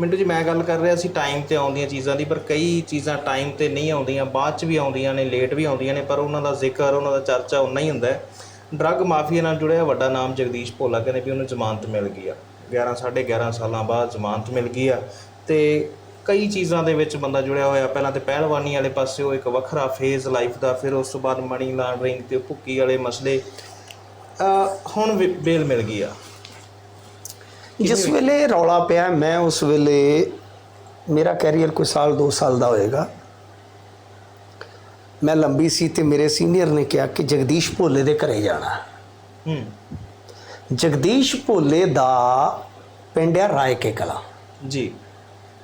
ਮਿੰਟੂ ਜੀ, ਮੈਂ ਗੱਲ ਕਰ ਰਿਹਾ ਸੀ ਟਾਈਮ ਤੇ ਆਉਂਦੀਆਂ ਚੀਜ਼ਾਂ ਦੀ, ਪਰ ਕਈ ਚੀਜ਼ਾਂ ਟਾਈਮ ਤੇ ਨਹੀਂ ਆਉਂਦੀਆਂ, ਬਾਅਦ ਚ ਵੀ ਆਉਂਦੀਆਂ ਨੇ ਲੇਟ ਵੀ ਆਉਂਦੀਆਂ ਨੇ, ਪਰ ਉਹਨਾਂ ਦਾ ਜ਼ਿਕਰ, ਉਹਨਾਂ ਦਾ ਚਰਚਾ ਉਨਾ ਹੀ ਹੁੰਦਾ ਹੈ। ਡਰੱਗ ਮਾਫੀਆ ਨਾਲ ਜੁੜਿਆ ਵੱਡਾ ਨਾਮ ਜਗਦੀਸ਼ ਭੋਲਾ, ਕਹਿੰਦੇ ਵੀ ਉਹਨੂੰ ਜ਼ਮਾਨਤ ਮਿਲ ਗਈ ਆ। 11 11.5 ਸਾਲਾਂ ਬਾਅਦ ਜ਼ਮਾਨਤ ਮਿਲ ਗਈ ਆ। ਤੇ ਕਈ ਚੀਜ਼ਾਂ ਦੇ ਵਿੱਚ ਬੰਦਾ ਜੁੜਿਆ ਹੋਇਆ, ਪਹਿਲਾਂ ਤੇ ਪਹਿਲਵਾਨੀ ਵਾਲੇ ਪਾਸੇ ਉਹ ਇੱਕ ਵੱਖਰਾ ਫੇਜ਼ ਲਾਈਫ ਦਾ, ਫਿਰ ਉਸ ਤੋਂ ਬਾਅਦ ਮਨੀ ਲਾਂਡਰਿੰਗ ਤੇ ਭੁੱਕੀ ਵਾਲੇ ਮਸਲੇ ਹੁਣ ਵੀ ਬੇਲ ਮਿਲ ਗਈ ਆ। ਜਿਸ ਵੇਲੇ ਰੌਲਾ ਪਿਆ ਮੈਂ ਉਸ ਵੇਲੇ ਮੇਰਾ ਕੈਰੀਅਰ ਕੋਈ ਸਾਲ 2 ਸਾਲ ਦਾ ਹੋਏਗਾ। ਮੈਂ ਲੰਬੀ ਸੀ ਤੇ ਮੇਰੇ ਸੀਨੀਅਰ ਨੇ ਕਿਹਾ ਕਿ ਜਗਦੀਸ਼ ਭੋਲੇ ਦੇ ਘਰੇ ਜਾਣਾ। ਹੂੰ। ਜਗਦੀਸ਼ ਭੋਲੇ ਦਾ ਪਿੰਡ ਹੈ ਰਾਏ ਕੇ ਕਲਾ। ਜੀ।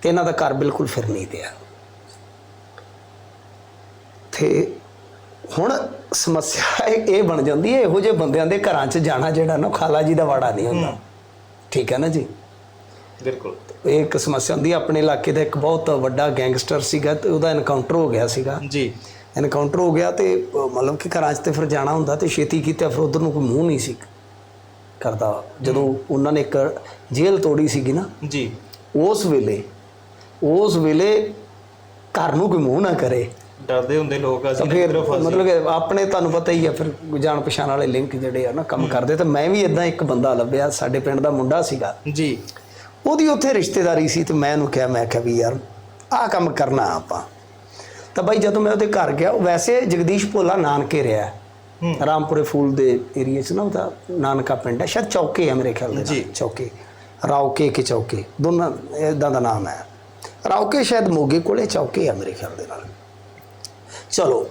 ਤੇ ਇਹਨਾਂ ਦਾ ਘਰ ਬਿਲਕੁਲ ਫਿਰ ਨਹੀਂ ਦਿਆ ਤੇ ਹੁਣ ਸਮੱਸਿਆ ਇਹ ਇਹ ਬਣ ਜਾਂਦੀ ਹੈ ਇਹੋ ਜਿਹੇ ਬੰਦਿਆਂ ਦੇ ਘਰਾਂ 'ਚ ਜਾਣਾ ਜਿਹੜਾ ਨਾ ਖਾਲਾ ਜੀ ਦਾ ਵਾੜਾ ਨਹੀਂ ਹੁੰਦਾ। ਠੀਕ ਹੈ ਨਾ ਜੀ? ਬਿਲਕੁਲ। ਇਹ ਇੱਕ ਸਮੱਸਿਆ ਹੁੰਦੀ ਆਪਣੇ ਇਲਾਕੇ ਦਾ ਇੱਕ ਬਹੁਤ ਵੱਡਾ ਗੈਂਗਸਟਰ ਸੀਗਾ ਤੇ ਉਹਦਾ ਐਨਕਾਊਂਟਰ ਹੋ ਗਿਆ ਸੀਗਾ। ਜੀ। ਐਨਕਾਊਂਟਰ ਹੋ ਗਿਆ ਤੇ ਮਤਲਬ ਕਿ ਘਰਾਂ 'ਚ ਤੇ ਫਿਰ ਜਾਣਾ ਹੁੰਦਾ ਤੇ ਛੇਤੀ ਕੀਤਾ ਫਿਰ ਉਧਰ ਨੂੰ ਕੋਈ ਮੂੰਹ ਨਹੀਂ ਸੀ ਕਰਦਾ। ਜਦੋਂ ਉਹਨਾਂ ਨੇ ਇੱਕ ਜੇਲ੍ਹ ਤੋੜੀ ਸੀਗੀ ਨਾ ਜੀ। ਉਸ ਵੇਲੇ ਉਸ ਵੇਲੇ ਘਰ ਨੂੰ ਕੋਈ ਮੂੰਹ ਨਾ ਕਰੇ। ਡਰਦੇ ਹੁੰਦੇ ਲੋਕ ਅਸੀਂ ਫਿਰ ਮਤਲਬ ਕਿ ਆਪਣੇ ਤੁਹਾਨੂੰ ਪਤਾ ਹੀ ਆ ਫਿਰ ਜਾਣ ਪਛਾਣ ਵਾਲੇ ਲਿੰਕ ਜਿਹੜੇ ਆ ਨਾ ਕੰਮ ਕਰਦੇ ਤਾਂ ਮੈਂ ਵੀ ਇਦਾਂ ਇੱਕ ਬੰਦਾ ਲੱਭਿਆ ਸਾਡੇ ਪਿੰਡ ਦਾ ਮੁੰਡਾ ਸੀਗਾ। ਜੀ। ਉਹਦੀ ਉੱਥੇ ਰਿਸ਼ਤੇਦਾਰੀ ਸੀ ਤੇ ਮੈਂ ਉਹਨੂੰ ਕਿਹਾ ਮੈਂ ਕਿਹਾ ਵੀ ਯਾਰ ਆਹ ਕੰਮ ਕਰਨਾ ਆਪਾਂ। ਤਾਂ ਬਾਈ ਜਦੋਂ ਮੈਂ ਉਹਦੇ ਘਰ ਗਿਆ ਉਹ ਵੈਸੇ ਜਗਦੀਸ਼ ਭੋਲਾ ਨਾਨਕੇ ਰਿਹਾ ਹੂੰ। ਰਾਮਪੁਰੇ ਫੂਲ ਦੇ ਏਰੀਆ 'ਚ ਨਾ ਉਹਦਾ ਨਾਨਕਾ ਪਿੰਡ ਹੈ ਸ਼ਾਇਦ ਚੌਕੇ ਹੈ ਮੇਰੇ ਖਿਆਲ ਦੇ ਨਾਲ। ਚੌਕੇ। ਰਾਉਕੇ ਕੇ ਚੌਕੇ। ਦੋਨਾਂ ਇਦਾਂ ਦਾ ਨਾਮ ਹੈ। ਰਾਉਕੇ ਸ਼ਾਇਦ ਮੋਗੇ ਕੋਲੇ ਚੌਕੇ ਹੈ ਮੇਰੇ ਖਿਆਲ ਦੇ ਨਾਲ। ਚਲੋ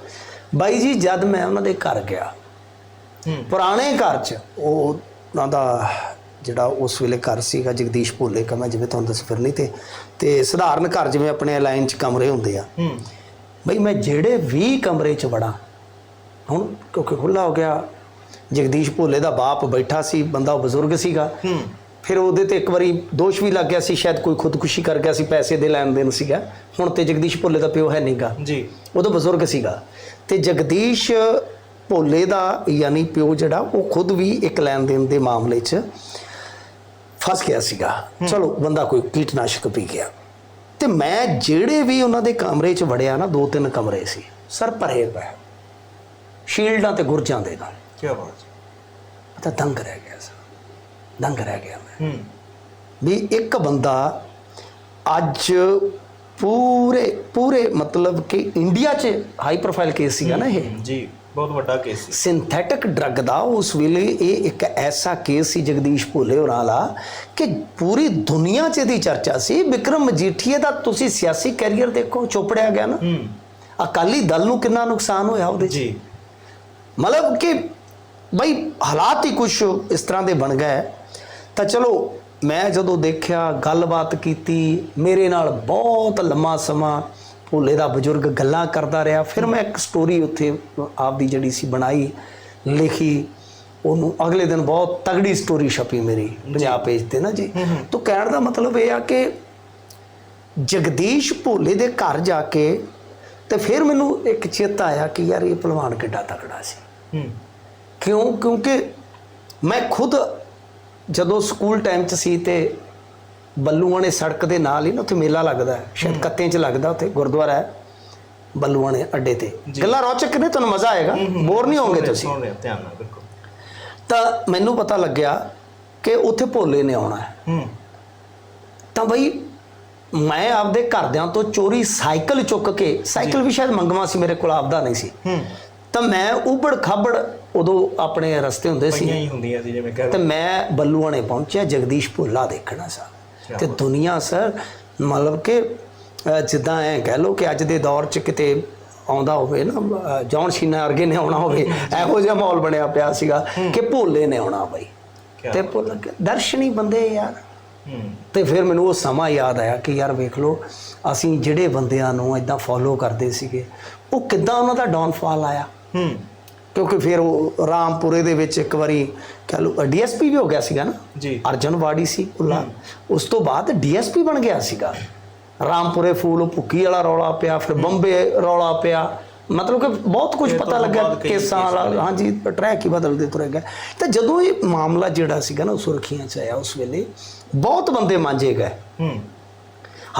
ਬਾਈ ਜੀ ਜਦ ਮੈਂ ਉਹਨਾਂ ਦੇ ਘਰ ਗਿਆ ਪੁਰਾਣੇ ਘਰ 'ਚ ਉਹ ਉਹਨਾਂ ਦਾ ਜਿਹੜਾ ਉਸ ਵੇਲੇ ਘਰ ਸੀਗਾ ਜਗਦੀਸ਼ ਭੋਲੇ ਕਾ ਮੈਂ ਜਿਵੇਂ ਤੁਹਾਨੂੰ ਦੱਸ ਫਿਰ ਨਹੀਂ ਤੇ ਤੇ ਸਧਾਰਨ ਘਰ ਜਿਵੇਂ ਆਪਣੇ ਅਲਾਈਨ 'ਚ ਕਮਰੇ ਹੁੰਦੇ ਆ। ਬਈ ਮੈਂ ਜਿਹੜੇ ਵੀ ਕਮਰੇ 'ਚ ਵੜਾਂ ਹੁਣ ਕਿਉਂਕਿ ਖੁੱਲਾ ਹੋ ਗਿਆ ਜਗਦੀਸ਼ ਭੋਲੇ ਦਾ ਬਾਪ ਬੈਠਾ ਸੀ ਬੰਦਾ ਉਹ ਬਜ਼ੁਰਗ ਸੀਗਾ। ਫਿਰ ਉਹਦੇ ਤੇ ਇੱਕ ਵਾਰੀ ਦੋਸ਼ ਵੀ ਲੱਗ ਗਿਆ ਸੀ ਸ਼ਾਇਦ ਕੋਈ ਖੁਦਕੁਸ਼ੀ ਕਰ ਗਿਆ ਸੀ ਪੈਸੇ ਦੇ ਲੈਣ ਦੇਣ ਸੀਗਾ। ਹੁਣ ਤੇ ਜਗਦੀਸ਼ ਭੋਲੇ ਦਾ ਪਿਓ ਹੈ ਨਹੀਂਗਾ ਜੀ। ਉਦੋਂ ਬਜ਼ੁਰਗ ਸੀਗਾ। ਤੇ ਜਗਦੀਸ਼ ਭੋਲੇ ਦਾ ਯਾਨੀ ਪਿਓ ਜਿਹੜਾ ਉਹ ਖੁਦ ਵੀ ਇੱਕ ਲੈਣ ਦੇਣ ਦੇ ਮਾਮਲੇ 'ਚ ਫਸ ਗਿਆ ਸੀਗਾ। ਚਲੋ ਬੰਦਾ ਕੋਈ ਕੀਟਨਾਸ਼ਕ ਪੀ ਗਿਆ। ਤੇ ਮੈਂ ਜਿਹੜੇ ਵੀ ਉਹਨਾਂ ਦੇ ਕਮਰੇ 'ਚ ਵੜਿਆ ਨਾ ਦੋ ਤਿੰਨ ਕਮਰੇ ਸੀ ਸਰ ਭਰੇ ਪਏ। ਸ਼ੀਲਡਾਂ ਤੇ ਗੁਰਜਾਂ ਦੇ ਨਾਲ। ਕੀ ਬਾਤ ਮੈਂ ਤਾਂ ਦੰਗ ਰਹਿ ਗਿਆ ਸਰ। ਦੰਗ ਰਹਿ ਗਿਆ ਮੈਂ। ਹੂੰ। ਵੀ ਇੱਕ ਬੰਦਾ ਅੱਜ ਪੂਰੇ ਪੂਰੇ ਮਤਲਬ ਕਿ ਇੰਡੀਆ 'ਚ ਹਾਈ ਪ੍ਰੋਫਾਈਲ ਕੇਸ ਸੀਗਾ ਨਾ ਇਹ। ਜੀ ਬਹੁਤ ਵੱਡਾ ਕੇਸ ਸੀ। ਸਿੰਥੈਟਿਕ ਡਰੱਗ ਦਾ ਉਸ ਵੇਲੇ ਇਹ ਇੱਕ ਐਸਾ ਕੇਸ ਸੀ ਜਗਦੀਸ਼ ਭੋਲੇ ਹੋਰਾਂ ਵਾਲਾ ਕਿ ਪੂਰੀ ਦੁਨੀਆ 'ਚ ਇਹਦੀ ਚਰਚਾ ਸੀ। ਵਿਕਰਮ ਮਜੀਠੀਏ ਦਾ ਤੁਸੀਂ ਸਿਆਸੀ ਕੈਰੀਅਰ ਦੇਖੋ ਚੋਪੜਿਆ ਗਿਆ ਨਾ। ਹੂੰ। ਅਕਾਲੀ ਦਲ ਨੂੰ ਕਿੰਨਾ ਨੁਕਸਾਨ ਹੋਇਆ ਉਹਦੇ ਜੀ। ਮਤਲਬ ਕਿ ਬਈ ਹਾਲਾਤ ਹੀ ਕੁਝ ਇਸ ਤਰ੍ਹਾਂ ਦੇ ਬਣ ਗਏ। ਤਾਂ ਚਲੋ ਮੈਂ ਜਦੋਂ ਦੇਖਿਆ ਗੱਲਬਾਤ ਕੀਤੀ ਮੇਰੇ ਨਾਲ ਬਹੁਤ ਲੰਮਾ ਸਮਾਂ ਭੋਲੇ ਦਾ ਬਜ਼ੁਰਗ ਗੱਲਾਂ ਕਰਦਾ ਰਿਹਾ। ਫਿਰ ਮੈਂ ਇੱਕ ਸਟੋਰੀ ਉੱਥੇ ਆਪਦੀ ਜਿਹੜੀ ਸੀ ਬਣਾਈ ਲਿਖੀ। ਉਹਨੂੰ ਅਗਲੇ ਦਿਨ ਬਹੁਤ ਤਗੜੀ ਸਟੋਰੀ ਛਪੀ ਮੇਰੀ ਪੰਜਾਬ ਪੇਜ ਤੇ ਨਾ ਜੀ। ਤੋਂ ਕਹਿਣ ਦਾ ਮਤਲਬ ਇਹ ਆ ਕਿ ਜਗਦੀਸ਼ ਭੋਲੇ ਦੇ ਘਰ ਜਾ ਕੇ ਤੇ ਫਿਰ ਮੈਨੂੰ ਇੱਕ ਚੇਤਾ ਆਇਆ ਕਿ ਯਾਰ ਇਹ ਪਹਿਲਵਾਨ ਕਿੱਡਾ ਤਕੜਾ ਸੀ। ਹੂੰ। ਕਿਉਂ? ਕਿਉਂਕਿ ਮੈਂ ਖੁਦ ਜਦੋਂ ਸਕੂਲ ਟਾਈਮ 'ਚ ਸੀ ਤੇ ਬੱਲੂਆਣੇ ਸੜਕ ਦੇ ਨਾਲ ਹੀ ਨਾ ਉੱਥੇ ਮੇਲਾ ਲੱਗਦਾ ਹੈ ਸ਼ਾਇਦ ਕੱਤੇ 'ਚ ਲੱਗਦਾ ਉੱਥੇ ਗੁਰਦੁਆਰਾ ਹੈ ਬੱਲੂਆਣੇ ਅੱਡੇ ਤੇ। ਗੱਲਾਂ ਰੌਚਕ ਨੇ ਤੁਹਾਨੂੰ ਮਜ਼ਾ ਆਏਗਾ। ਬੋਰ ਨਹੀਂ ਹੋਵੋਗੇ ਤੁਸੀਂ। ਸੁਣ ਰਿਹਾ ਧਿਆਨ ਨਾਲ ਬਿਲਕੁਲ। ਤਾਂ ਮੈਨੂੰ ਪਤਾ ਲੱਗਿਆ ਕਿ ਉੱਥੇ ਭੋਲੇ ਨੇ ਆਉਣਾ ਹੈ। ਹੂੰ। ਤਾਂ ਬਈ ਮੈਂ ਆਪਦੇ ਘਰਦਿਆਂ ਤੋਂ ਚੋਰੀ ਸਾਈਕਲ ਚੁੱਕ ਕੇ ਸਾਈਕਲ ਵੀ ਸ਼ਾਇਦ ਮੰਗਵਾ ਸੀ ਮੇਰੇ ਕੋਲ ਆਪਦਾ ਨਹੀਂ ਸੀ। ਹੂੰ। ਤਾਂ ਮੈਂ ਉਬੜ ਖਾਬੜ ਉਦੋਂ ਆਪਣੇ ਰਸਤੇ ਹੁੰਦੇ ਸੀ। ਪਈਆਂ ਹੀ ਹੁੰਦੀਆਂ ਸੀ ਜਿਵੇਂ ਕਹਿ ਤੇ ਮੈਂ ਬੱਲੂਆਣੇ ਪਹੁੰਚਿਆ ਜਗਦੀਸ਼ ਭੋਲਾ ਦੇਖਣਾ ਸਾ। ਕਿਆ ਤੇ ਦੁਨੀਆ ਸਰ ਮਤਲਬ ਕਿ ਜਿੱਦਾਂ ਐ ਕਹਿ ਲਓ ਕਿ ਅੱਜ ਦੇ ਦੌਰ 'ਚ ਕਿਤੇ ਆਉਂਦਾ ਹੋਵੇ ਨਾ ਜੌਨ ਸ਼ੀਨਾ ਵਰਗੇ ਨੇ ਆਉਣਾ ਹੋਵੇ ਇਹੋ ਜਿਹਾ ਮਾਹੌਲ ਬਣਿਆ ਪਿਆ ਸੀਗਾ ਕਿ ਭੋਲੇ ਨੇ ਆਉਣਾ ਬਈ। ਤੇ ਭੁੱਲ ਦਰਸ਼ਨੀ ਬੰਦੇ ਯਾਰ। ਤੇ ਫਿਰ ਮੈਨੂੰ ਉਹ ਸਮਾਂ ਯਾਦ ਆਇਆ ਕਿ ਯਾਰ ਵੇਖ ਲਓ ਅਸੀਂ ਜਿਹੜੇ ਬੰਦਿਆਂ ਨੂੰ ਇਦਾਂ ਫੋਲੋ ਕਰਦੇ ਸੀਗੇ ਉਹ ਕਿੱਦਾਂ ਉਹਨਾਂ ਦਾ ਡਾਊਨਫਾਲ ਆਇਆ। ਹੂੰ। ਕਿਉਂਕਿ ਫਿਰ ਉਹ ਰਾਮਪੁਰੇ ਦੇ ਵਿੱਚ ਇੱਕ ਵਾਰੀ ਕਹ ਲਓ ਡੀਐਸਪੀ ਵੀ ਹੋ ਗਿਆ ਸੀਗਾ ਨਾ। ਜੀ। ਅਰਜਨ ਵਾੜੀ ਸੀ ਉੱਲਾ। ਉਸ ਤੋਂ ਬਾਅਦ ਡੀਐਸਪੀ ਬਣ ਗਿਆ ਸੀਗਾ। ਰਾਮਪੁਰੇ ਫੂਲ ਭੁੱਕੀ ਵਾਲਾ ਰੌਲਾ ਪਿਆ ਫਿਰ ਬੰਬੇ ਰੌਲਾ ਪਿਆ। ਮਤਲਬ ਕਿ ਬਹੁਤ ਕੁਝ ਪਤਾ ਲੱਗਿਆ ਕੇਸਾਂ ਵਾਲਾ। ਹਾਂਜੀ ਟਰੈਕ ਹੀ ਬਦਲਦੇ ਤੁਰੇ ਗਏ। ਤੇ ਜਦੋਂ ਇਹ ਮਾਮਲਾ ਜਿਹੜਾ ਸੀਗਾ ਨਾ ਉਹ ਸੁਰਖੀਆਂ 'ਚ ਆਇਆ ਉਸ ਵੇਲੇ ਬਹੁਤ ਬੰਦੇ ਮਾਂਜੇ ਗਏ। ਹੂੰ।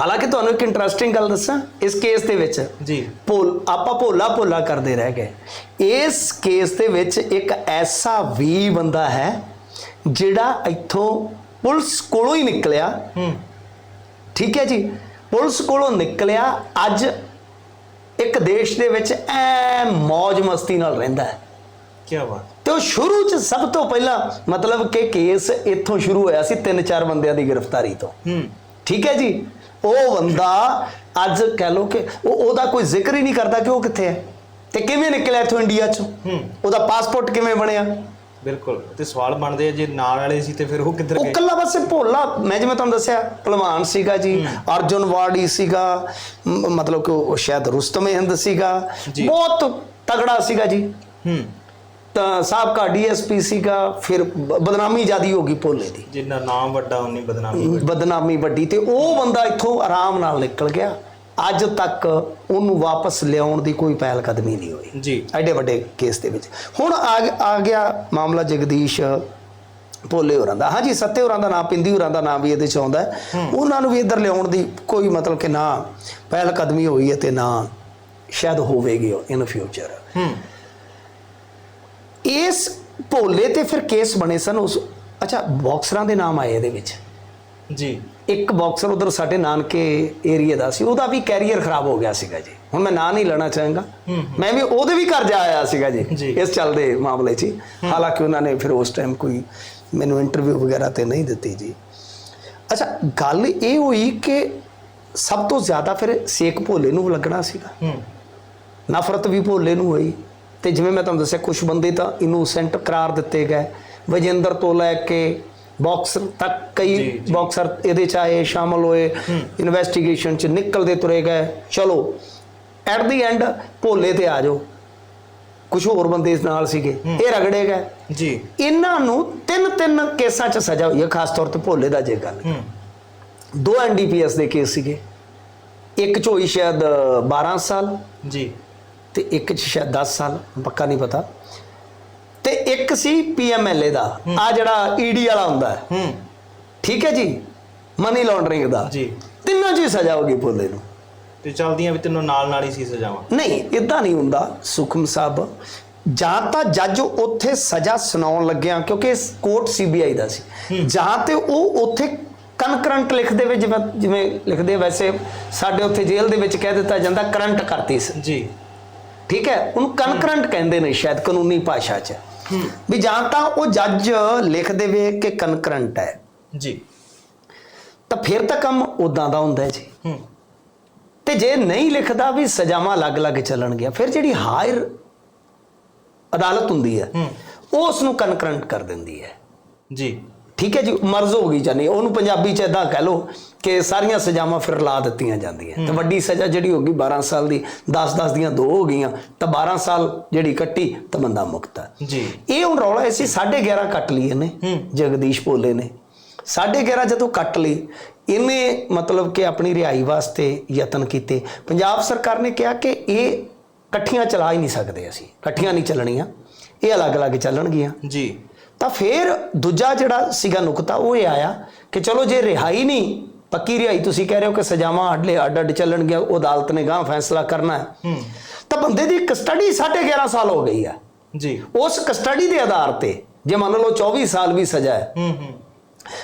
ਹਾਲਾਂਕਿ ਤੁਹਾਨੂੰ ਇੱਕ ਇੰਟਰਸਟਿੰਗ ਗੱਲ ਦੱਸਾਂ ਇਸ ਕੇਸ ਦੇ ਵਿੱਚ। ਜੀ। ਭੋਲ ਆਪਾਂ ਭੋਲਾ ਭੋਲਾ ਕਰਦੇ ਰਹਿ ਗਏ। ਇਸ ਕੇਸ ਦੇ ਵਿੱਚ ਇੱਕ ਐਸਾ ਵੀ ਬੰਦਾ ਹੈ ਜਿਹੜਾ ਇੱਥੋਂ ਪੁਲਿਸ ਕੋਲੋਂ ਹੀ ਨਿਕਲਿਆ। ਹੂੰ। ਠੀਕ ਹੈ ਜੀ? ਪੁਲਿਸ ਕੋਲੋਂ ਨਿਕਲਿਆ ਅੱਜ ਇੱਕ ਦੇਸ਼ ਦੇ ਵਿੱਚ ਐ ਮौज ਮਸਤੀ ਨਾਲ ਰਹਿੰਦਾ ਹੈ। ਕੀ ਬਾਤ। ਤੇ ਉਹ ਸ਼ੁਰੂ ਚ ਸਭ ਤੋਂ ਪਹਿਲਾਂ ਮਤਲਬ ਕਿ ਕੇਸ ਇੱਥੋਂ ਸ਼ੁਰੂ ਹੋਇਆ ਸੀ ਤਿੰਨ ਚਾਰ ਬੰਦਿਆਂ ਦੀ ਗ੍ਰਿਫਤਾਰੀ ਤੋਂ। ਹੂੰ। ਠੀਕ ਹੈ ਜੀ? ਉਹ ਬੰਦਾ ਅੱਜ ਕਹਿ ਲੋ ਕਿ ਉਹ ਉਹਦਾ ਕੋਈ ਜ਼ਿਕਰ ਹੀ ਨਹੀਂ ਕਰਦਾ ਕਿ ਉਹ ਕਿੱਥੇ ਹੈ ਤੇ ਕਿਵੇਂ ਨਿਕਲਿਆ ਇੱਥੋਂ ਇੰਡੀਆ ਚੋਂ? ਉਹਦਾ ਪਾਸਪੋਰਟ ਕਿਵੇਂ ਬਣਿਆ? ਬਿਲਕੁਲ। ਤੇ ਸਵਾਲ ਬਣਦੇ ਆ ਜੇ ਨਾਲ ਵਾਲੇ ਸੀ ਤੇ ਫਿਰ ਉਹ ਕਿੱਧਰ ਉਹ ਗਏ? ਕੱਲਾ ਬਸ ਭੋਲਾ। ਮੈਂ ਜਿਵੇਂ ਤੁਹਾਨੂੰ ਦੱਸਿਆ ਭਲਵਾਨ ਸੀਗਾ ਜੀ ਅਰਜੁਨ ਵਾੜੀ ਸੀਗਾ ਮ- ਮਤਲਬ ਕਿ ਉਹ ਸ਼ਾਇਦ ਰੁਸਤਮ ਹਿੰਦ ਸੀਗਾ। ਬਹੁਤ ਤਗੜਾ ਸੀਗਾ ਜੀ। ਹੂੰ। ਸਾਬਕਾ ਡੀਐਸਪੀ ਸੀਗਾ ਫਿਰ ਬਦਨਾਮੀ ਜਿਆਦੀ ਹੋ ਗਈ ਭੋਲੇ ਦੀ। ਜਿੰਨਾ ਨਾਮ ਵੱਡਾ ਉਨੀ ਬਦਨਾਮੀ। ਬਦਨਾਮੀ ਵੱਡੀ ਤੇ ਉਹ ਬੰਦਾ ਇੱਥੋਂ ਆਰਾਮ ਨਾਲ ਨਿਕਲ ਗਿਆ। ਅੱਜ ਤੱਕ ਉਹਨੂੰ ਵਾਪਸ ਲਿਆਉਣ ਦੀ ਕੋਈ ਪਹਿਲ ਕਦਮੀ ਨਹੀਂ ਹੋਈ। ਜੀ। ਐਡੇ ਵੱਡੇ ਕੇਸ ਦੇ ਵਿੱਚ। ਹੁਣ ਆ ਗਿਆ ਮਾਮਲਾ ਜਗਦੀਸ਼ ਭੋਲੇ ਹੋਰਾਂ ਦਾ। ਹਾਂਜੀ ਸੱਤੇ ਹੋਰਾਂ ਦਾ ਨਾਮ ਪਿੰਦੀ ਹੋਰਾਂ ਦਾ ਨਾਮ ਵੀ ਇਹਦੇ ਚ ਆਉਂਦਾ। ਹੈ। ਉਹਨਾਂ ਨੂੰ ਵੀ ਇੱਧਰ ਲਿਆਉਣ ਦੀ ਕੋਈ ਮਤਲਬ ਕਿ ਨਾ ਪਹਿਲ ਕਦਮੀ ਹੋਈ ਹੈ ਤੇ ਨਾ ਸ਼ਾਇਦ ਹੋਵੇਗੀ ਇਨ ਫਿਊਚਰ ਹੂੰ। ਇਸ ਭੋਲੇ ਤੇ ਫਿਰ ਕੇਸ ਬਣੇ ਸਨ ਉਸ ਅੱਛਾ ਬਾਕਸਰਾਂ ਦੇ ਨਾਮ ਆਏ ਇਹਦੇ ਵਿੱਚ। ਜੀ। ਇੱਕ ਬਾਕਸਰ ਉਧਰ ਸਾਡੇ ਨਾਨਕੇ ਏਰੀਆ ਦਾ ਸੀ ਉਹਦਾ ਵੀ ਕੈਰੀਅਰ ਖਰਾਬ ਹੋ ਗਿਆ ਸੀਗਾ ਜੀ। ਹੁਣ ਮੈਂ ਨਾਂ ਨਹੀਂ ਲੈਣਾ ਚਾਹਾਂਗਾ। ਮੈਂ ਵੀ ਉਹਦੇ ਵੀ ਘਰ ਜਾ ਆਇਆ ਸੀਗਾ ਜੀ। ਇਸ ਚੱਲਦੇ ਮਾਮਲੇ 'ਚ। ਹਾਲਾਂਕਿ ਉਹਨਾਂ ਨੇ ਫਿਰ ਉਸ ਟਾਈਮ ਕੋਈ ਮੈਨੂੰ ਇੰਟਰਵਿਊ ਵਗੈਰਾ ਤੇ ਨਹੀਂ ਦਿੱਤੀ ਜੀ। ਅੱਛਾ ਗੱਲ ਇਹ ਹੋਈ ਕਿ ਸਭ ਤੋਂ ਜ਼ਿਆਦਾ ਫਿਰ ਸੇਕ ਭੋਲੇ ਨੂੰ ਲੱਗਣਾ ਸੀਗਾ। ਨਫ਼ਰਤ ਵੀ ਭੋਲੇ ਨੂੰ ਹੋਈ। ਤੇ ਜਿਵੇਂ ਮੈਂ ਤੁਹਾਨੂੰ ਦੱਸਿਆ ਕੁਝ ਬੰਦੇ ਤਾਂ ਇਨੋਸੈਂਟ ਕਰਾਰ ਦਿੱਤੇ ਗਏ। ਵਜਿੰਦਰ ਤੋਂ ਲੈ ਕੇ ਬਾਕਸਰ ਤੱਕ ਕਈ। ਬਾਕਸਰ ਇਹਦੇ ਚ ਆਏ ਸ਼ਾਮਲ ਹੋਏ ਇਨਵੈਸਟੀਗੇਸ਼ਨ ਚ ਨਿਕਲਦੇ ਤੁਰੇ ਗਏ। ਚਲੋ ਐਟ ਦੀ ਐਂਡ ਭੋਲੇ ਤੇ ਆ ਜਾਓ। ਕੁਝ ਹੋਰ ਬੰਦੇ ਇਸ ਨਾਲ ਸੀਗੇ ਇਹ ਰਗੜੇ ਗਏ। ਜੀ। ਇਹਨਾਂ ਨੂੰ ਤਿੰਨ ਤਿੰਨ ਕੇਸਾਂ ਚ ਸਜ਼ਾ ਹੋਈ ਹੈ ਖਾਸ ਤੌਰ ਤੇ ਭੋਲੇ ਦਾ ਜੇ ਗੱਲ। ਦੋ ਐਨਡੀਪੀਐਸ ਦੇ ਕੇਸ ਸੀਗੇ। ਇੱਕ ਚ ਹੋਈ ਸ਼ਾਇਦ 12 ਸਾਲ। ਜੀ। ਤੇ ਇੱਕ ਚ ਸ਼ਾਇਦ 10 ਸਾਲ ਪੱਕਾ ਨਹੀਂ ਪਤਾ। ਤੇ ਇੱਕ ਸੀ ਪੀਐਮਐਲਏ ਦਾ। ਆ ਜਿਹੜਾ ਈਡੀ ਵਾਲਾ ਹੁੰਦਾ ਹੈ। ਹੂੰ। ਠੀਕ ਹੈ ਜੀ? ਮਨੀ ਲਾਂਡਰਿੰਗ ਦਾ। ਜੀ। ਤਿੰਨਾਂ ਹੀ ਸਜ਼ਾ ਹੋ ਗਈ ਭੋਲੇ ਨੂੰ। ਤੇ ਚਲਦੀਆਂ ਵੀ ਤੈਨੂੰ ਨਾਲ ਨਾਲ ਹੀ ਸੀ ਸਜਾਵਾਂ। ਨਹੀਂ ਇਦਾਂ ਨਹੀਂ ਹੁੰਦਾ ਸੁਖਮ ਸਾਹਿਬ। ਜਾਂ ਤਾਂ ਜੱਜ ਉੱਥੇ ਸਜ਼ਾ ਸੁਣਾਉਣ ਲੱਗਿਆ ਕਿਉਂਕਿ ਇਸ ਕੋਰਟ ਸੀਬੀਆਈ ਦਾ ਸੀ। ਜਾਂ ਤੇ ਉਹ ਉੱਥੇ ਕਨਕਰੰਟ ਲਿਖ ਦੇਵੇ ਜਿਵੇਂ ਜਿਵੇਂ ਲਿਖਦੇ ਵੈਸੇ ਸਾਡੇ ਉੱਥੇ ਜੇਲ੍ਹ ਦੇ ਵਿੱਚ ਕਹਿ ਦਿੱਤਾ ਜਾਂਦਾ ਕਰੰਟ ਕਰਤੀ ਸੀ। ਜੀ। ਠੀਕ ਹੈ? ਉਹਨੂੰ ਕਨਕਰੰਟ ਕਹਿੰਦੇ ਨੇ ਸ਼ਾਇਦ ਕਾਨੂੰਨੀ ਭਾਸ਼ਾ 'ਚ। ਵੀ ਜਾਂ ਤਾਂ ਉਹ ਜੱਜ ਲਿਖ ਦੇਵੇ ਕਿ ਕਨਕਰੰਟ ਹੈ। ਜੀ। ਤਾਂ ਫਿਰ ਤਾਂ ਕੰਮ ਉਦਾਂ ਦਾ ਹੁੰਦਾ ਜੀ। ਤੇ ਜੇ ਨਹੀਂ ਲਿਖਦਾ ਵੀ ਸਜ਼ਾਵਾਂ ਅਲੱਗ-ਅਲੱਗ ਚੱਲਣਗੀਆਂ ਫਿਰ ਜਿਹੜੀ ਹਾਇਰ ਅਦਾਲਤ ਹੁੰਦੀ ਹੈ ਹੂੰ। ਉਹ ਉਸ ਨੂੰ ਕਨਕਰੰਟ ਕਰ ਦਿੰਦੀ ਹੈ। ਜੀ। ਠੀਕ ਹੈ ਜੀ ਮਰਜ਼ ਹੋ ਗਈ ਜਾਨੀ ਉਹਨੂੰ ਪੰਜਾਬੀ ਚ ਇਦਾਂ ਕਹਿ ਲਓ ਕਿ ਸਾਰੀਆਂ ਸਜ਼ਾਵਾਂ ਫਿਰ ਲਾ ਦਿੱਤੀਆਂ ਜਾਂਦੀਆਂ। ਤੇ ਵੱਡੀ ਸਜ਼ਾ ਜਿਹੜੀ ਹੋ ਗਈ 12 ਸਾਲ ਦੀ 10-10 ਦੀਆਂ ਦੋ ਹੋ ਗਈਆਂ ਤਾਂ 12 ਸਾਲ ਜਿਹੜੀ ਕੱਟੀ ਤਾਂ ਬੰਦਾ ਮੁਕਤ ਹੈ ਜੀ। ਇਹ ਹੁਣ ਰੌਲਾ ਇਹ ਸੀ 11.5 ਕੱਟ ਲਈ ਇਹਨੇ। ਜਗਦੀਸ਼ ਭੋਲੇ ਨੇ। 11.5 ਜਦੋਂ ਕੱਟ ਲਈ ਇਹਨੇ ਮਤਲਬ ਕਿ ਆਪਣੀ ਰਿਹਾਈ ਵਾਸਤੇ ਯਤਨ ਕੀਤੇ। ਪੰਜਾਬ ਸਰਕਾਰ ਨੇ ਕਿਹਾ ਕਿ ਇਹ ਇਕੱਠੀਆਂ ਚਲਾ ਹੀ ਨਹੀਂ ਸਕਦੇ ਅਸੀਂ ਇਕੱਠੀਆਂ ਨਹੀਂ ਚੱਲਣੀਆਂ ਇਹ ਅਲੱਗ-ਅਲੱਗ ਚੱਲਣਗੀਆਂ। ਜੀ। ਤਾਂ ਫਿਰ ਦੂਜਾ ਜਿਹੜਾ ਸੀਗਾ ਨੁਕਤਾ ਉਹ ਇਹ ਆਇਆ ਕਿ ਚਲੋ ਜੇ ਰਿਹਾਈ ਨਹੀਂ ਪੱਕੀ ਰਿਹਾਈ ਤੁਸੀਂ ਕਹਿ ਰਹੇ ਹੋ ਕਿ ਸਜ਼ਾਵਾਂ ਅੱਡਲੇ ਅੱਡ ਅੱਡ ਚੱਲਣਗੀਆਂ ਉਹ ਅਦਾਲਤ ਨੇ ਗਾਂ ਫੈਸਲਾ ਕਰਨਾ ਹੈ। ਹੂੰ। ਤਾਂ ਬੰਦੇ ਦੀ ਕਸਟਡੀ 11.5 ਸਾਲ ਹੋ ਗਈ ਆ। ਜੀ। ਉਸ ਕਸਟਡੀ ਦੇ ਆਧਾਰ ਤੇ ਜੇ ਮੰਨ ਲਓ 24 ਸਾਲ ਵੀ ਸਜ਼ਾ ਹੈ। ਹੂੰ ਹੂੰ।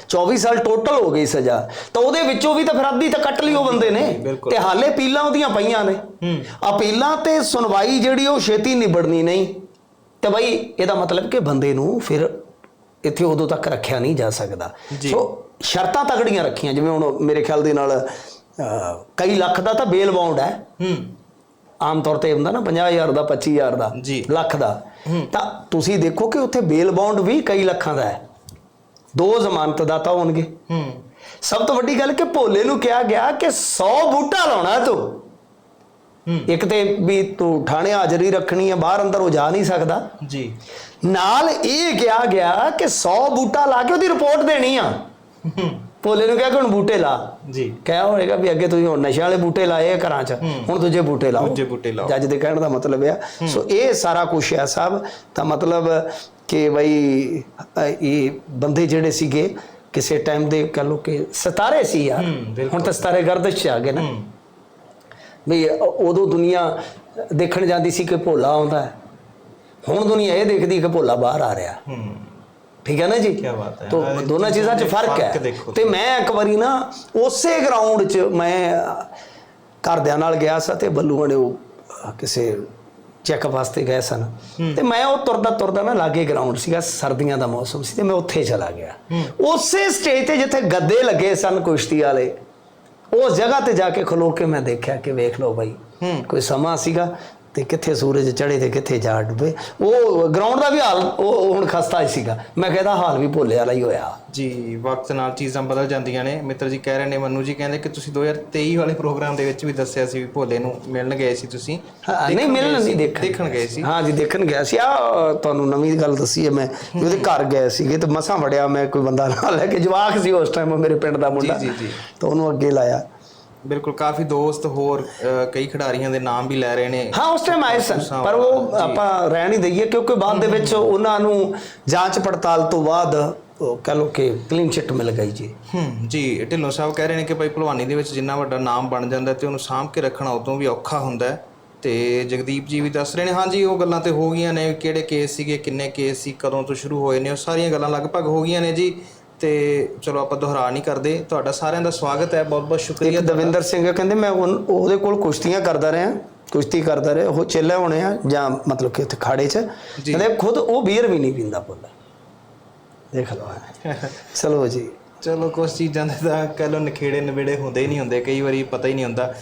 24 ਸਾਲ ਟੋਟਲ ਹੋ ਗਈ ਸਜ਼ਾ ਤਾਂ ਉਹਦੇ ਵਿੱਚੋਂ ਵੀ ਤਾਂ ਫਿਰ ਅੱਧੀ ਤਾਂ ਕੱਟ ਲਈ ਉਹ ਬੰਦੇ ਨੇ। ਤੇ ਹਾਲੇ ਪੀਲਾਂ ਉਹਦੀਆਂ ਪਈਆਂ ਨੇ। ਹੂੰ। ਅਪੀਲਾਂ ਤੇ ਸੁਣਵਾਈ ਜਿਹੜੀ ਉਹ ਛੇਤੀ ਨਿਬੜਨੀ ਨਹੀਂ। ਤੇ ਬਈ ਇਹਦਾ ਮਤਲਬ ਕਿ ਬੰਦੇ ਨੂੰ ਫਿਰ ਇੱਥੇ ਉਦੋਂ ਤੱਕ ਰੱਖਿਆ ਨਹੀਂ ਜਾ ਸਕਦਾ। ਸੋ ਸ਼ਰਤਾਂ ਤਗੜੀਆਂ ਰੱਖੀਆਂ ਜਿਵੇਂ ਹੁਣ ਮੇਰੇ ਖਿਆਲ ਦੇ ਨਾਲ ਕਈ ਲੱਖ ਦਾ ਤਾਂ ਬੇਲ ਬਾਉਂਡ ਹੈ। ਹੂੰ। ਆਮ ਤੌਰ ਤੇ ਹੁੰਦਾ ਨਾ 50000 ਦਾ 25000 ਦਾ। ਲੱਖ ਦਾ। ਤਾਂ ਤੁਸੀਂ ਦੇਖੋ ਕਿ ਉੱਥੇ ਬੇਲ ਬਾਉਂਡ ਵੀ ਕਈ ਲੱਖਾਂ ਦਾ ਹੈ। ਦੋ ਜ਼ਮਾਨਤ ਦਾਤਾ ਹੋਣਗੇ। ਹੂੰ। ਸਭ ਤੋਂ ਵੱਡੀ ਗੱਲ ਕਿ ਭੋਲੇ ਨੂੰ ਕਿਹਾ ਗਿਆ ਕਿ 100 ਬੂਟਾ ਲਾਉਣਾ ਤੂੰ। ਇੱਕ ਤੇ ਵੀ ਤੂੰ ਥਾਣੇ ਹਾਜ਼ਰੀ ਰੱਖਣੀ ਹੈ ਬਾਹਰ ਅੰਦਰ ਉਹ ਜਾ ਨਹੀਂ ਸਕਦਾ। ਜੀ। ਨਾਲ ਇਹ ਕਿਹਾ ਗਿਆ ਕਿ 100 ਬੂਟਾ ਲਾ ਕੇ ਉਹਦੀ ਰਿਪੋਰਟ ਦੇਣੀ ਆ। ਭੋਲੇ ਨੂੰ ਕਿਹਾ ਕਿ ਹੁਣ ਬੂਟੇ ਲਾ। ਜੀ। ਕਿਹਾ ਹੋਏਗਾ ਵੀ ਅੱਗੇ ਤੁਸੀਂ ਹੁਣ ਨਸ਼ਿਆਂ ਵਾਲੇ ਬੂਟੇ ਲਾਏ ਆ ਘਰਾਂ 'ਚ ਹੁਣ ਦੂਜੇ ਬੂਟੇ ਲਾਓ। ਦੂਜੇ ਬੂਟੇ ਲਾਓ। ਜੱਜ ਦੇ ਕਹਿਣ ਦਾ ਮਤਲਬ ਆ। ਸੋ ਇਹ ਸਾਰਾ ਕੁਝ ਹੈ ਸਾਹਿਬ ਤਾਂ ਮਤਲਬ ਕਿ ਬਈ ਇਹ ਬੰਦੇ ਜਿਹੜੇ ਸੀਗੇ ਕਿਸੇ ਟਾਈਮ ਦੇ ਕਹ ਲੋ ਕਿ ਸਤਾਰੇ ਸੀ ਯਾਰ। ਬਿਲਕੁਲ। ਹੁਣ ਤਾਂ ਸਤਾਰੇ ਗਰਦਸ਼ ਚ ਆ ਗਏ ਨਾ। ਵੀ ਉਦੋਂ ਦੁਨੀਆ ਦੇਖਣ ਜਾਂਦੀ ਸੀ ਕਿ ਭੋਲਾ ਆਉਂਦਾ ਹੈ। ਹੁਣ ਦੁਨੀਆ ਇਹ ਦੇਖਦੀ ਕਿ ਭੋਲਾ ਬਾਹਰ ਆ ਰਿਹਾ। ਹੂੰ। ਠੀਕ ਹੈ ਨਾ ਜੀ? ਕਿਆ ਬਾਤ ਹੈ। ਤੋ ਦੋਨਾਂ ਚੀਜ਼ਾਂ 'ਚ ਫ਼ਰਕ ਹੈ। ਤੇ ਮੈਂ ਇੱਕ ਵਾਰੀ ਨਾ ਉਸੇ ਗਰਾਊਂਡ 'ਚ ਮੈਂ ਘਰਦਿਆਂ ਨਾਲ ਗਿਆ ਸਾਂ ਤੇ ਬੱਲੂਆਂ ਨੇ ਉਹ ਕਿਸੇ ਚੈੱਕਅਪ ਵਾਸਤੇ ਗਏ ਸਨ। ਤੇ ਮੈਂ ਉਹ ਤੁਰਦਾ ਤੁਰਦਾ ਨਾ ਲਾਗੇ ਗਰਾਊਂਡ ਸੀਗਾ ਸਰਦੀਆਂ ਦਾ ਮੌਸਮ ਸੀ ਤੇ ਮੈਂ ਉੱਥੇ ਚਲਾ ਗਿਆ। ਉਸੇ ਸਟੇਜ ਤੇ ਜਿੱਥੇ ਗੱਦੇ ਲੱਗੇ ਸਨ ਕੁਸ਼ਤੀ ਵਾਲੇ ਉਸ ਜਗ੍ਹਾ ਤੇ ਜਾ ਕੇ ਖਲੋ ਕੇ ਮੈਂ ਦੇਖਿਆ ਕਿ ਵੇਖ ਲਓ ਬਾਈ ਕੋਈ ਸਮਾਂ ਸੀਗਾ ਤੇ ਕਿੱਥੇ ਸੂਰਜ ਚੜੇ ਤੇ ਕਿੱਥੇ ਜਾ ਡੁੱਬੇ। ਉਹ ਗਰਾਊਂਡ ਦਾ ਵੀ ਹਾਲ ਉਹ ਹੁਣ ਖਸਤਾ ਹੀ ਸੀਗਾ। ਮੈਂ ਕਹਿੰਦਾ ਹਾਲ ਵੀ ਭੋਲੇ ਵਾਲਾ ਹੀ ਹੋਇਆ। ਜੀ ਵਕਤ ਨਾਲ ਚੀਜ਼ਾਂ ਬਦਲ ਜਾਂਦੀਆਂ ਨੇ। ਮਿੱਤਰ ਜੀ ਕਹਿ ਰਹੇ ਨੇ ਮੰਨੂ ਜੀ ਕਹਿੰਦੇ ਕਿ ਤੁਸੀਂ 2023 ਵਾਲੇ ਪ੍ਰੋਗਰਾਮ ਦੇ ਵਿੱਚ ਵੀ ਦੱਸਿਆ ਸੀ ਵੀ ਭੋਲੇ ਨੂੰ ਮਿਲਣ ਗਏ ਸੀ ਤੁਸੀਂ। ਨਹੀਂ ਮਿਲਣ ਨਹੀਂ ਦੇਖਣ ਦੇਖਣ ਗਏ ਸੀ। ਹਾਂ ਜੀ ਦੇਖਣ ਗਿਆ ਸੀ। ਆ ਤੁਹਾਨੂੰ ਨਵੀਂ ਗੱਲ ਦੱਸੀ ਹੈ ਮੈਂ ਉਹਦੇ ਘਰ ਗਏ ਸੀਗੇ ਤੇ ਮਸਾਂ ਵੜਿਆ ਮੈਂ ਕੋਈ ਬੰਦਾ ਨਾਲ ਲੈ ਕੇ ਜਵਾਕ ਸੀ ਉਸ ਟਾਈਮ ਮੇਰੇ ਪਿੰਡ ਦਾ ਮੁੰਡਾ। ਜੀ, ਜੀ। ਤਾਂ ਉਹਨੂੰ ਅੱਗੇ ਲਾਇਆ। ਬਿਲਕੁਲ ਕਾਫੀ ਦੋਸਤ ਹੋਰ ਅ, ਕਈ ਖਿਡਾਰੀਆਂ ਦੇ ਨਾਮ ਵੀ ਲੈ ਰਹੇ ਨੇ। ਹਾਂ ਉਸ ਟਾਈਮ ਆਏ ਸਨ ਪਰ ਉਹ ਆਪਾਂ ਰਹਿ ਨਹੀਂ ਦਈਏ ਕਿਉਂਕਿ ਬਾਅਦ ਦੇ ਵਿੱਚ ਉਹਨਾਂ ਨੂੰ ਜਾਂਚ ਪੜਤਾਲ ਤੋਂ ਬਾਅਦ ਉਹ ਕਹ ਲੋ ਕਿ ਕਲੀਨ ਚਿੱਟ ਮਿਲ ਗਈ ਜੀ। ਹੂੰ ਜੀ ਢਿੱਲੋਂ ਸਾਹਿਬ ਕਹਿ ਰਹੇ ਨੇ ਕਿ ਭਾਈ ਭਲਵਾਨੀ ਦੇ ਵਿੱਚ ਜਿੰਨਾ ਵੱਡਾ ਨਾਮ ਬਣ ਜਾਂਦਾ ਤੇ ਉਹਨੂੰ ਸਾਂਭ ਕੇ ਰੱਖਣਾ ਉਦੋਂ ਵੀ ਔਖਾ ਹੁੰਦਾ ਹੈ। ਤੇ ਜਗਦੀਪ ਜੀ ਵੀ ਦੱਸ ਰਹੇ ਨੇ ਹਾਂਜੀ ਉਹ ਗੱਲਾਂ ਤੇ ਹੋ ਗਈਆਂ ਨੇ ਕਿਹੜੇ ਕੇਸ ਸੀਗੇ ਕਿੰਨੇ ਕੇਸ ਸੀ ਕਦੋਂ ਤੋਂ ਸ਼ੁਰੂ ਹੋਏ ਨੇ ਉਹ ਸਾਰੀਆਂ ਗੱਲਾਂ ਲਗਭਗ ਹੋ ਗਈਆਂ ਨੇ ਜੀ। ਤੇ ਚਲੋ ਆਪਾਂ ਦੁਹਰਾ ਨਹੀਂ ਕਰਦੇ। ਤੁਹਾਡਾ ਸਾਰਿਆਂ ਦਾ ਸਵਾਗਤ ਹੈ। ਬਹੁਤ ਬਹੁਤ ਸ਼ੁਕਰੀਆ ਇੱਕ ਦਵਿੰਦਰ ਸਿੰਘ ਕਹਿੰਦੇ ਮੈਂ ਉਨ- ਉਹਦੇ ਕੋਲ ਕੁਸ਼ਤੀਆਂ ਕਰਦਾ ਰਿਹਾ। ਕੁਸ਼ਤੀ ਕਰਦਾ ਰਿਹਾ। ਉਹ ਚੇਲੇ ਹੋਣੇ ਆ ਜਾਂ ਮਤਲਬ ਕਿ ਉੱਥੇ ਖਾੜੇ 'ਚ। ਕਹਿੰਦੇ ਖੁਦ ਉਹ ਬੀਅਰ ਵੀ ਨਹੀਂ ਪੀਂਦਾ ਪੁੱਲਾ ਦੇਖ ਲਓ ਐਂ। ਚਲੋ ਜੀ। ਚਲੋ ਕੁਝ ਚੀਜ਼ਾਂ ਦੇ ਤਾਂ ਕਹਿ ਲਓ ਨਖੇੜੇ ਨਵੇੜੇ ਹੁੰਦੇ ਹੀ ਨਹੀਂ ਹੁੰਦੇ। ਕਈ ਵਾਰੀ ਪਤਾ ਹੀ ਨਹੀਂ ਹੁੰਦਾ।